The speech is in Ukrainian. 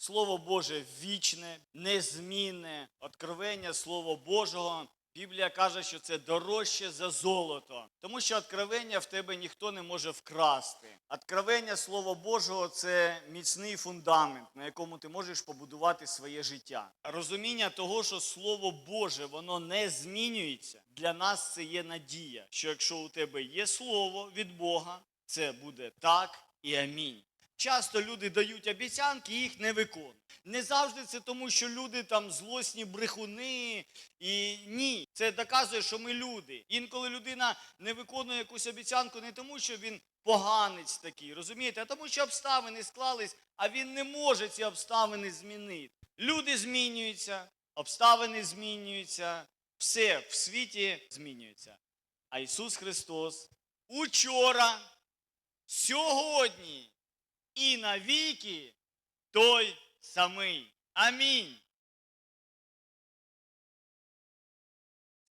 Слово Боже вічне, незмінне, откровення Слова Божого. Біблія каже, що це дорожче за золото, тому що откровення в тебе ніхто не може вкрасти. Откровення Слова Божого це міцний фундамент, на якому ти можеш побудувати своє життя. Розуміння того, що Слово Боже воно не змінюється. Для нас це є надія, що якщо у тебе є слово від Бога, це буде так і амінь. Часто люди дають обіцянки, і їх не виконують. Не завжди це тому, що люди там злосні брехуни. І ні, це доказує, що ми люди. Інколи людина не виконує якусь обіцянку не тому, що він поганець такий, розумієте, а тому, що обставини склались, а він не може ці обставини змінити. Люди змінюються, обставини змінюються, все в світі змінюється. А Ісус Христос учора, сьогодні і навіки той самий. Амінь.